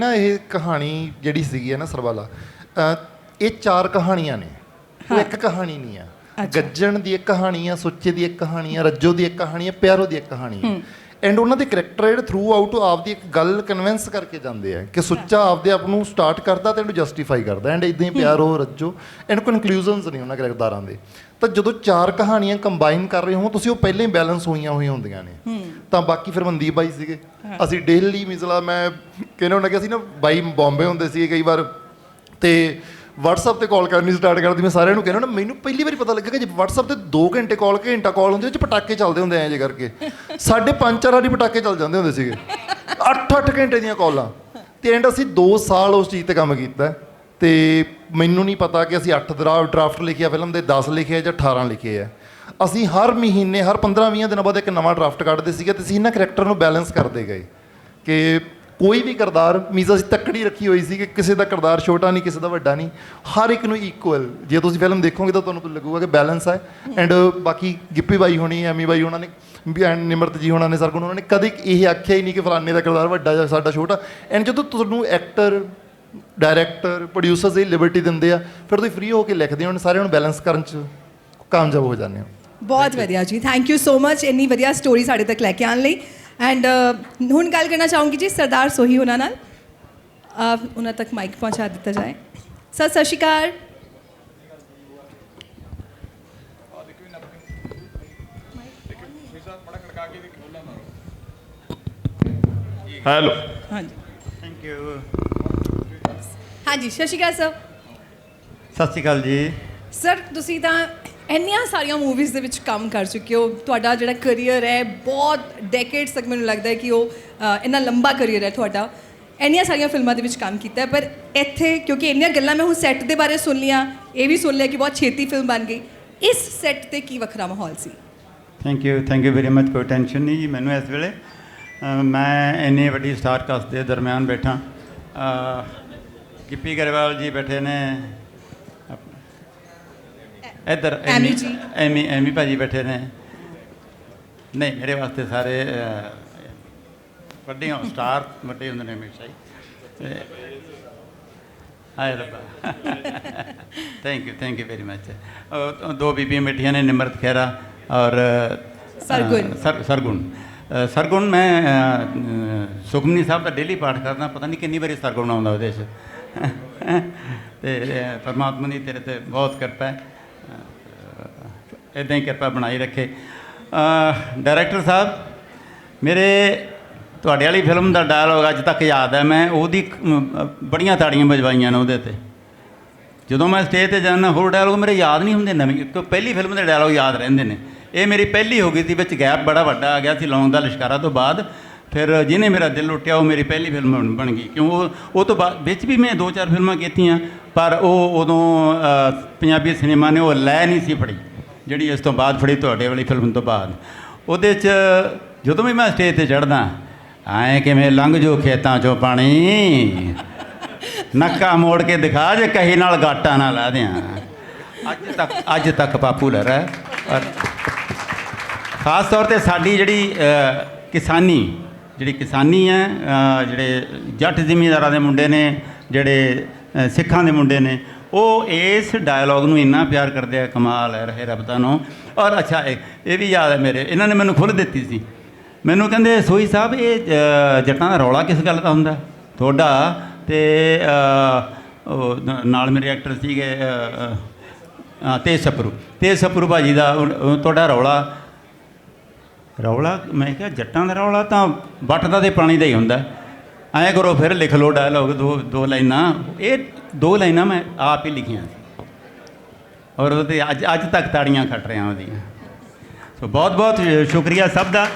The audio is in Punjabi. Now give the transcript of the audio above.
ਨਾ ਇਹ ਕਹਾਣੀ ਜਿਹੜੀ ਸੀਗੀ ਹੈ ਨਾ ਸਰਵਾਲਾ ਇਹ ਚਾਰ ਕਹਾਣੀਆਂ ਨੇ। ਉਹ ਇੱਕ ਕਹਾਣੀ ਨਹੀਂ ਆ। ਗੱਜਣ ਦੀ ਇੱਕ ਕਹਾਣੀ ਆ ਸੁੱਚੇ ਦੀ ਇੱਕ ਕਹਾਣੀ ਆ ਰੱਜੋ ਦੀ ਇੱਕ ਕਹਾਣੀ ਆ ਪਿਆਰੋ ਦੀ ਇੱਕ ਕਹਾਣੀ ਆ। ਐਂਡ ਉਹਨਾਂ ਦੇ ਕਰੈਕਟਰ ਜਿਹੜੇ ਥਰੂ ਆਊਟ ਆਪਦੀ ਇੱਕ ਗੱਲ ਕਨਵਿੰਸ ਕਰਕੇ ਜਾਂਦੇ ਆ ਕਿ ਸੁੱਚਾ ਆਪਦੇ ਆਪ ਨੂੰ ਸਟਾਰਟ ਕਰਦਾ ਤੇ ਇਹਨੂੰ ਜਸਟੀਫਾਈ ਕਰਦਾ। ਐਂਡ ਇਦਾਂ ਹੀ ਪਿਆਰੋ ਰੱਜੋ ਐਂਡ ਕਨਕਲੂਜਨਸ ਨਹੀਂ ਉਹਨਾਂ ਕਿਰਦਾਰਾਂ ਦੇ। ਤਾਂ ਜਦੋਂ ਚਾਰ ਕਹਾਣੀਆਂ ਕੰਬਾਈਨ ਕਰ ਰਹੇ ਹੋ ਤੁਸੀਂ ਉਹ ਪਹਿਲਾਂ ਹੀ ਬੈਲੈਂਸ ਹੋਈਆਂ ਹੋਈਆਂ ਹੁੰਦੀਆਂ ਨੇ। ਤਾਂ ਬਾਕੀ ਫਿਰ ਮਨਦੀਪ ਬਾਈ ਸੀਗੇ। ਅਸੀਂ ਡੇਲੀ ਮਿਸਲਾ ਮੈਂ ਕਹਿੰਦਾ ਹੁੰਦਾ ਕਿ ਅਸੀਂ ਨਾ ਬਾਈ ਬੰਬੇ ਹੁੰਦੇ ਸੀਗੇ ਕਈ ਵਾਰ ਤੇ WhatsApp ਤੇ ਕਾਲ ਕਰਨੀ ਸਟਾਰਟ ਕਰਦੀ, ਮੈਂ ਸਾਰਿਆਂ ਨੂੰ ਕਹਿੰਦਾ ਨਾ ਮੈਨੂੰ ਪਹਿਲੀ ਵਾਰੀ ਪਤਾ ਲੱਗਾ ਕਿ ਜੇ WhatsApp ਤੇ 2 ਘੰਟੇ ਕਾਲ ਘੰਟਾ ਕਾਲ ਹੁੰਦੀ ਉਹ ਚ ਪਟਾਕੇ ਚੱਲਦੇ ਹੁੰਦੇ ਐਂ ਜੇ ਕਰਕੇ। ਸਾਡੇ ਪੰਜ, ਚਾਰ ਵਾਰੀ ਪਟਾਕੇ ਚੱਲ ਜਾਂਦੇ ਹੁੰਦੇ ਸੀਗੇ। 8-8 ਘੰਟੇ ਦੀਆਂ ਕਾਲਾਂ ਤੇ ਐਂਡ ਅਸੀਂ 2 ਸਾਲ ਉਸ ਚੀਜ਼ ਤੇ ਕੰਮ ਕੀਤਾ। ਤੇ ਮੈਨੂੰ ਨਹੀਂ ਪਤਾ ਕਿ ਅਸੀਂ 8 ਡਰਾਫਟ ਲਿਖਿਆ ਫਿਲਮ ਦੇ 10 ਲਿਖੇ ਜਾਂ 18 ਲਿਖੇ ਆ। ਅਸੀਂ ਹਰ ਮਹੀਨੇ, ਹਰ 15-20 ਦਿਨਾਂ ਬਾਅਦ ਇੱਕ ਨਵਾਂ ਡਰਾਫਟ ਕੱਢਦੇ ਸੀਗੇ ਤੇ ਅਸੀਂ ਇਹਨਾਂ ਕਰੈਕਟਰ ਨੂੰ ਬੈਲੈਂਸ ਕਰਦੇ ਗਏ ਕਿ ਕੋਈ ਵੀ ਕਿਰਦਾਰ ਮੀਜ਼ਾ ਅਸੀਂ ਤੱਕੜੀ ਰੱਖੀ ਹੋਈ ਸੀ ਕਿ ਕਿਸੇ ਦਾ ਕਿਰਦਾਰ ਛੋਟਾ ਨਹੀਂ, ਕਿਸੇ ਦਾ ਵੱਡਾ ਨਹੀਂ, ਹਰ ਇੱਕ ਨੂੰ ਇਕੁਅਲ ਜੇ ਤੁਸੀਂ ਫਿਲਮ ਦੇਖੋਗੇ ਤਾਂ ਤੁਹਾਨੂੰ ਲੱਗੂਗਾ ਕਿ ਬੈਲੈਂਸ ਹੈ ਐਂਡ ਬਾਕੀ ਗਿੱਪੀ ਬਾਈ ਹੋਣੀ, ਐਮੀ ਬਾਈ ਉਹਨਾਂ ਨੇ, ਵੀ ਐਂਡ ਨਿਮਰਤ ਜੀ ਹੋਣਾ ਨੇ, ਸਰਗੁਣ ਉਹਨਾਂ ਨੇ, ਕਦੇ ਇਹ ਆਖਿਆ ਹੀ ਨਹੀਂ ਕਿ ਫਲਾਣੇ ਦਾ ਕਿਰਦਾਰ ਵੱਡਾ ਜਾਂ ਸਾਡਾ ਛੋਟਾ। ਐਂਡ ਜਦੋਂ ਤੁਹਾਨੂੰ ਐਕਟਰ ਡਾਇਰੈਕਟਰ ਪ੍ਰੋਡਿਊਸਰਸ ਇਹ ਲਿਬਰਟੀ ਦਿੰਦੇ ਆ, ਫਿਰ ਤੁਸੀਂ ਫ੍ਰੀ ਹੋ ਕੇ ਲਿਖਦੇ ਹੋ, ਸਾਰਿਆਂ ਨੂੰ ਬੈਲੈਂਸ ਕਰਨ ਚ ਕਾਮਯਾਬ ਹੋ ਜਾਂਦੇ ਹੋ। ਬਹੁਤ ਵਧੀਆ ਜੀ। ਥੈਂਕ ਯੂ ਸੋ ਮਚ ਇੰਨੀ ਵਧੀਆ ਸਟੋਰੀ ਸਾਡੇ ਤੱਕ ਲੈ ਕੇ ਆਉਣ ਲਈ। ਐਂਡ ਹੁਣ ਗੱਲ ਕਰਨਾ ਚਾਹੂੰਗੀ ਜੀ ਸਰਦਾਰ ਸੋਹੀ ਉਹਨਾਂ ਨਾਲ। ਅਹ, ਉਹਨਾਂ ਤੱਕ ਮਾਈਕ ਪਹੁੰਚਾ ਦਿੱਤਾ ਜਾਏ। ਸਰ ਸਤਿ ਸ਼੍ਰੀ ਅਕਾਲ। ਹੈਲੋ ਹਾਂਜੀ। ਥੈਂਕ ਯੂ ਹਾਂਜੀ ਸਤਿ ਸ਼੍ਰੀ ਅਕਾਲ ਸਰ। ਸਤਿ ਸ਼੍ਰੀ ਅਕਾਲ ਜੀ। ਸਰ ਤੁਸੀਂ ਤਾਂ ਇੰਨੀਆਂ ਸਾਰੀਆਂ ਮੂਵੀਜ਼ ਦੇ ਵਿੱਚ ਕੰਮ ਕਰ ਚੁੱਕੇ ਹੋ। ਤੁਹਾਡਾ ਜਿਹੜਾ ਕੈਰੀਅਰ ਹੈ ਬਹੁਤ ਡੈਕੇਡਸ ਤੱਕ ਮੈਨੂੰ ਲੱਗਦਾ ਹੈ ਕਿ ਉਹ ਅ, ਇੰਨਾ ਲੰਬਾ ਕੈਰੀਅਰ ਹੈ ਤੁਹਾਡਾ। ਇੰਨੀਆਂ ਸਾਰੀਆਂ ਫਿਲਮਾਂ ਦੇ ਵਿੱਚ ਕੰਮ ਕੀਤਾ ਹੈ ਪਰ ਇੱਥੇ ਕਿਉਂਕਿ ਇੰਨੀਆਂ ਗੱਲਾਂ ਮੈਂ ਹੁਣ ਸੈੱਟ ਦੇ ਬਾਰੇ ਸੁਣ ਲੀਆਂ ਇਹ ਵੀ ਸੁਣ ਲਿਆ ਕਿ ਬਹੁਤ ਛੇਤੀ ਫਿਲਮ ਬਣ ਗਈ। ਇਸ ਸੈੱਟ ਤੇ ਕੀ ਵੱਖਰਾ ਮਾਹੌਲ ਸੀ? Thank you thank you very much ਕੋਈ ਟੈਨਸ਼ਨ ਨਹੀਂ ਜੀ ਮੈਨੂੰ ਇਸ ਵੇਲੇ ਅਹ ਮੈਂ ਇੰਨੀ ਵੱਡੀ ਸਟਾਰ ਕਾਸਟ ਦੇ ਦਰਮਿਆਨ ਬੈਠਾ। ਅਹ ਗਿੱਪੀ ਗਰੇਵਾਲ ਜੀ ਬੈਠੇ ਨੇ ਇੱਧਰ ਐਮੀ ਜੀ। ਐਮੀ ਐਮੀ ਭਾਜੀ ਬੈਠੇ ਨੇ। ਨਹੀਂ ਮੇਰੇ ਵਾਸਤੇ ਸਾਰੇ ਅਹ, ਵੱਡੀਆਂ ਸਟਾਰ ਵੱਡੇ ਹੁੰਦੇ ਨੇ ਹਮੇਸ਼ਾ ਹੀ। ਤੇ ਹਾਏ ਰੱਬਾ। Thank you thank you very much ਦੋ ਬੀਬੀਆਂ ਬੈਠੀਆਂ ਨੇ ਨਿਮਰਤ ਖਹਿਰਾ ਔਰ ਸਰਗੁਣ। ਸਰ ਸਰਗੁਣ। ਅ, ਸਰਗੁਣ ਮੈਂ ਅ, ਅ, ਸੁਖਮਨੀ ਸਾਹਿਬ ਦਾ ਡੇਲੀ ਪਾਠ ਕਰਦਾ ਪਤਾ ਨਹੀਂ ਕਿੰਨੀ ਵਾਰੀ ਸਰਗੁਣ ਆਉਂਦਾ ਉਹਦੇ 'ਚ। ਤੇ ਅ, ਪਰਮਾਤਮਾ ਦੀ ਤੇਰੇ ਤੇ ਬਹੁਤ ਕਿਰਪਾ ਹੈ। ਇਦਾਂ ਹੀ ਕਿਰਪਾ ਬਣਾਈ ਰੱਖੇ। ਡਾਇਰੈਕਟਰ ਸਾਹਿਬ, ਮੇਰੇ ਤੁਹਾਡੇ ਵਾਲੀ ਫਿਲਮ ਦਾ ਡਾਇਲੋਗ ਅੱਜ ਤੱਕ ਯਾਦ ਹੈ। ਮੈਂ ਉਹਦੀ ਬੜੀਆਂ ਤਾੜੀਆਂ ਵਜਵਾਈਆਂ ਨੇ ਉਹਦੇ ਤੇ। ਜਦੋਂ ਮੈਂ ਸਟੇਜ ਤੇ ਜਾਂਦਾ, ਹੋਰ ਡਾਇਲੋਗ ਮੇਰੇ ਯਾਦ ਨਹੀਂ ਹੁੰਦੇ ਨਵੇਂ। ਕਿਉਂਕਿ ਪਹਿਲੀ ਫਿਲਮ ਦੇ ਡਾਇਲੋਗ ਯਾਦ ਰਹਿੰਦੇ ਨੇ। ਇਹ ਮੇਰੀ ਪਹਿਲੀ ਹੋ ਗਈ ਸੀ, ਵਿੱਚ ਗੈਪ ਬੜਾ ਵੱਡਾ ਆ ਗਿਆ ਸੀ ਲੌਂਗ ਦਾ ਲਿਸ਼ਕਾਰਾ ਤੋਂ ਬਾਅਦ। ਫਿਰ ਜਿਹਨੇ ਮੇਰਾ ਦਿਲ ਲੁੱਟਿਆ, ਉਹ ਮੇਰੀ ਪਹਿਲੀ ਫਿਲਮ ਬਣ- ਗਈ। ਕਿਉਂ? ਉਹ ਉਹ ਤੋਂ ਬਾਅਦ, ਵਿੱਚ ਵੀ ਮੈਂ ਦੋ ਚਾਰ ਫਿਲਮਾਂ ਕੀਤੀਆਂ, ਪਰ ਉਹ ਉਦੋਂ ਪੰਜਾਬੀ ਸਿਨੇਮਾ ਨੇ ਉਹ ਲੈ ਨਹੀਂ ਸੀ ਫੜੀ, ਜਿਹੜੀ ਇਸ ਤੋਂ ਬਾਅਦ ਫੜੀ ਤੁਹਾਡੇ ਵਾਲੀ ਫਿਲਮ ਤੋਂ ਬਾਅਦ। ਉਹਦੇ 'ਚ ਜਦੋਂ ਵੀ ਮੈਂ ਸਟੇਜ ਤੇ ਚੜਦਾ ਐਂ ਕਿਵੇਂ ਲੰਘ ਜੋ ਖੇਤਾਂ 'ਚੋਂ ਪਾਣੀ। ਨੱਕਾ ਮੋੜ ਕੇ ਦਿਖਾ ਜੇ ਕਹੀ ਨਾਲ ਗਾਟਾ ਨਾ ਲਾ ਦਿਆਂ। ਅੱਜ ਤੱਕ ਅੱਜ ਤੱਕ ਪਾਪੂਲਰ ਹੈ। ਔਰ ਖਾਸ ਤੌਰ ਤੇ ਸਾਡੀ ਜਿਹੜੀ ਕਿਸਾਨੀ ਜਿਹੜੀ ਕਿਸਾਨੀ ਹੈ ਜਿਹੜੇ ਜੱਟ ਜ਼ਿਮੀਂਦਾਰਾਂ ਦੇ ਮੁੰਡੇ ਨੇ ਜਿਹੜੇ ਸਿੱਖਾਂ ਦੇ ਮੁੰਡੇ ਨੇ ਉਹ ਇਸ ਡਾਇਲੌਗ ਨੂੰ ਇੰਨਾ ਪਿਆਰ ਕਰਦੇ ਆ ਕਮਾਲ ਹੈ ਰਹੇ ਰੱਬ ਦਾ ਨੂੰ ਔਰ ਅੱਛਾ ਇਹ ਇਹ ਵੀ ਯਾਦ ਹੈ ਮੇਰੇ ਇਹਨਾਂ ਨੇ ਮੈਨੂੰ ਖੁੱਲ੍ਹ ਦਿੱਤੀ ਸੀ। ਮੈਨੂੰ ਕਹਿੰਦੇ ਸੋਈ ਸਾਹਿਬ ਇਹ ਜੱਟਾਂ ਦਾ ਰੌਲਾ ਕਿਸ ਗੱਲ ਦਾ ਹੁੰਦਾ? ਤੁਹਾਡਾ ਤੇ ਉਹ ਨਾਲ ਮੇਰੇ ਐਕਟਰ ਸੀਗੇ ਅ, ਅ, ਤੇਜ ਸਪਰੂ। ਤੇਜ ਸਪਰੂ ਭਾਜੀ ਦਾ ਤੁਹਾਡਾ ਰੌਲਾ ਰੌਲਾ, ਮੈਂ ਕਿਹਾ ਜੱਟਾਂ ਦਾ ਰੌਲਾ ਤਾਂ ਵੱਟ ਦਾ ਤੇ ਪਾਣੀ ਦਾ ਹੀ ਹੁੰਦਾ। ਐਂ ਕਰੋ ਫਿਰ ਲਿਖ ਲਓ ਡਾਇਲੋਗ ਦੋ ਦੋ ਲਾਈਨਾਂ। ਇਹ ਦੋ ਲਾਈਨਾਂ ਮੈਂ ਆਪ ਹੀ ਲਿਖੀਆਂ ਸੀ। ਔਰ ਉਹਦੇ ਅੱਜ ਅੱਜ ਤੱਕ ਤਾੜੀਆਂ ਖੱਟ ਰਿਹਾ ਉਹਦੀਆਂ। ਸੋ ਬਹੁਤ ਬਹੁਤ ਸ਼ੁਕਰੀਆ ਸਭ ਦਾ।